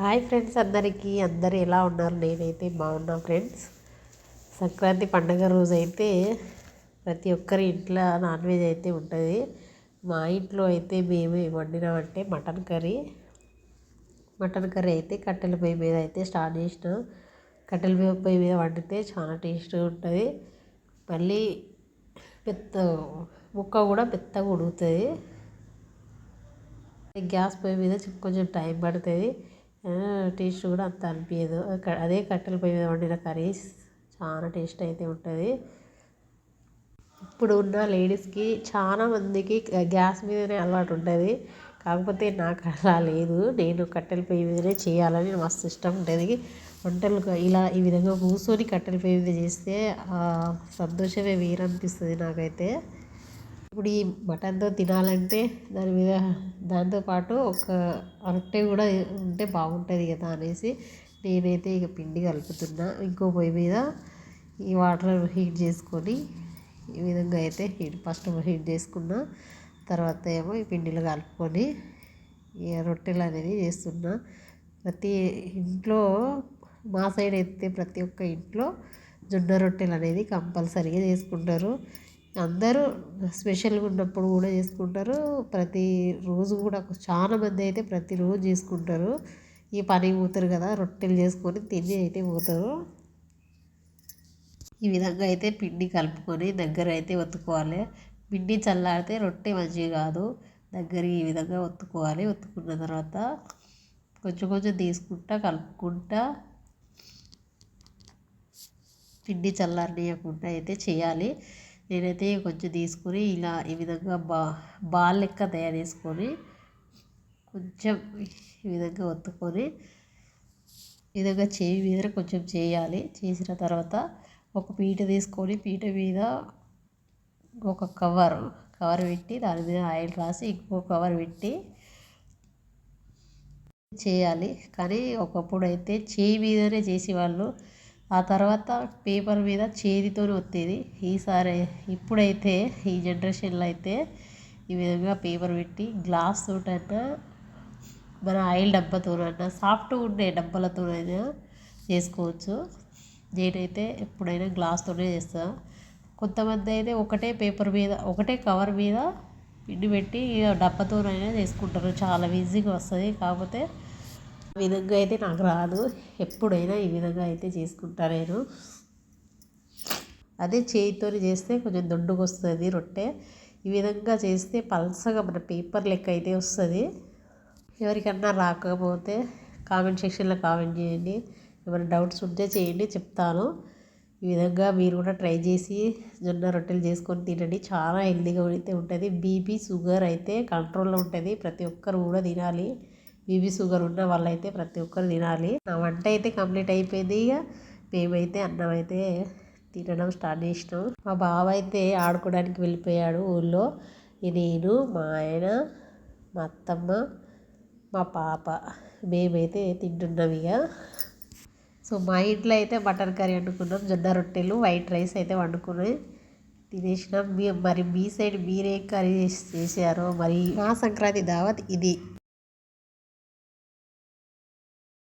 Hi friends అందరికీ. అందరు ఎలా ఉన్నారు? నేనైతే బాగున్నా ఫ్రెండ్స్. సంక్రాంతి పండగ రోజు అయితే ప్రతి ఒక్కరి ఇంట్లో నాన్ వెజ్ అయితే ఉంటుంది. మా ఇంట్లో అయితే మేము వండినామంటే మటన్ కర్రీ. మటన్ కర్రీ అయితే కట్టెల పొయ్యి మీద అయితే స్టార్ట్ చేసినాం. కట్టెల పొయ్యి మీద వండితే చాలా టేస్ట్గా ఉంటుంది. మళ్ళీ పెద్ద ముక్క కూడా పెద్దగా ఉడుకుతుంది. గ్యాస్ పొయ్యి మీద కొంచెం టైం పడుతుంది. టేస్ట్ కూడా అంత అనిపించదు అదే కట్టెల పొయ్యి మీద వండిన కర్రీస్ చాలా టేస్ట్ అయితే ఉంటుంది. ఇప్పుడు ఉన్న లేడీస్కి చాలా మందికి గ్యాస్ మీదనే అలవాటు ఉంటుంది. కాకపోతే నాకు అలా లేదు. నేను కట్టెల పొయ్యి మీదనే చేయాలని మస్తు ఇష్టం ఉంటుంది. వంటలు ఇలా ఈ విధంగా కూర్చొని కట్టెల పొయ్యి మీద చేస్తే సంతోషమే వేరనిపిస్తుంది నాకైతే. ఇప్పుడు ఈ మటన్తో తినాలంటే దాని మీద దాంతోపాటు ఒక రొట్టె కూడా ఉంటే బాగుంటుంది కదా అనేసి నేనైతే ఇక పిండి కలుపుతున్నా. ఇంకో పొయ్యి మీద ఈ వాటర్ హీట్ చేసుకొని ఈ విధంగా అయితే హీట్ ఫస్ట్ హీట్ చేసుకున్న తర్వాత ఏమో ఈ పిండిలో కలుపుకొని ఈ రొట్టెలు అనేది చేస్తున్నా. ప్రతి ఇంట్లో మా సైడ్ అయితే ప్రతి ఒక్క ఇంట్లో జొన్న రొట్టెలు అనేది కంపల్సరీగా చేసుకుంటారు. అందరూ స్పెషల్గా ఉన్నప్పుడు కూడా చేసుకుంటారు. ప్రతిరోజు కూడా చాలా మంది అయితే ప్రతిరోజు చేసుకుంటారు. ఈ పని పోతారు కదా రొట్టెలు చేసుకొని తిని అయితే పోతారు. ఈ విధంగా అయితే పిండి కలుపుకొని దగ్గర అయితే ఒత్తుకోవాలి. పిండి చల్లారితే రొట్టె మంచిగా కాదు. దగ్గర ఈ విధంగా ఒత్తుకోవాలి. ఒత్తుకున్న తర్వాత కొంచెం కొంచెం తీసుకుంటా కలుపుకుంటా పిండి చల్లారనీయకుండా అయితే చేయాలి. నేనైతే కొంచెం తీసుకొని ఇలా ఈ విధంగా బా బాల్ లెక్క తయారు చేసుకొని కొంచెం ఈ విధంగా ఒత్తుకొని ఈ విధంగా చేయి మీద కొంచెం చేయాలి. చేసిన తర్వాత ఒక పీట తీసుకొని పీట మీద ఒక కవర్ కవర్ పెట్టి దాని మీద ఆయిల్ రాసి ఇంకో కవర్ పెట్టి చేయాలి. కానీ ఒకప్పుడు అయితే చేయి మీదనే చేసేవాళ్ళు. ఆ తర్వాత పేపర్ మీద చేతితో ఒత్తేది. ఈసారి ఇప్పుడైతే ఈ జనరేషన్లో అయితే ఈ విధంగా పేపర్ పెట్టి గ్లాస్ తోటైనా మన ఆయిల్ డబ్బాతోనైనా సాఫ్ట్గా ఉండే డబ్బాలతోనైనా చేసుకోవచ్చు. నేనైతే ఎప్పుడైనా గ్లాస్తోనే చేస్తాను కొంతమంది అయితే ఒకటే పేపర్ మీద ఒకటే కవర్ మీద పిండి పెట్టి డబ్బాతోనైనా చేసుకుంటారు. చాలా ఈజీగా వస్తుంది. కాకపోతే విధంగా అయితే నాకు రాదు. ఎప్పుడైనా ఈ విధంగా అయితే చేసుకుంటా నేను. అదే చేయితో చేస్తే కొంచెం దొడ్డుకు వస్తుంది రొట్టె. ఈ విధంగా చేస్తే పల్సగా మన పేపర్ లెక్క అయితే వస్తుంది. ఎవరికన్నా రాకపోతే కామెంట్ సెక్షన్లో కామెంట్ చేయండి. ఏమైనా డౌట్స్ ఉంటే చేయండి చెప్తాను. ఈ విధంగా మీరు కూడా ట్రై చేసి జొన్న రొట్టెలు చేసుకొని తినండి. చాలా హెల్దీగా అయితే ఉంటుంది. బీపీ షుగర్ అయితే కంట్రోల్లో ఉంటుంది. ప్రతి ఒక్కరు కూడా తినాలి. బీబీ షుగర్ ఉన్న వాళ్ళైతే ప్రతి ఒక్కరు తినాలి. నా వంట అయితే కంప్లీట్ అయిపోయింది ఇక మేమైతే అన్నం అయితే తినడం స్టార్ట్ చేసినాం. మా బావ అయితే ఆడుకోవడానికి వెళ్ళిపోయాడు ఊళ్ళో నేను మా ఆయన మా అత్తమ్మ మా పాప మేమైతే తింటున్నాం ఇక సో మా ఇంట్లో అయితే మటన్ కర్రీ వండుకున్నాం జొన్న రొట్టెలు వైట్ రైస్ అయితే వండుకున్నాం తినేసినాం. మరి మీ సైడ్ మీరేం కర్రీ చేశారో మరి? మా సంక్రాంతి దావత్ ఇది.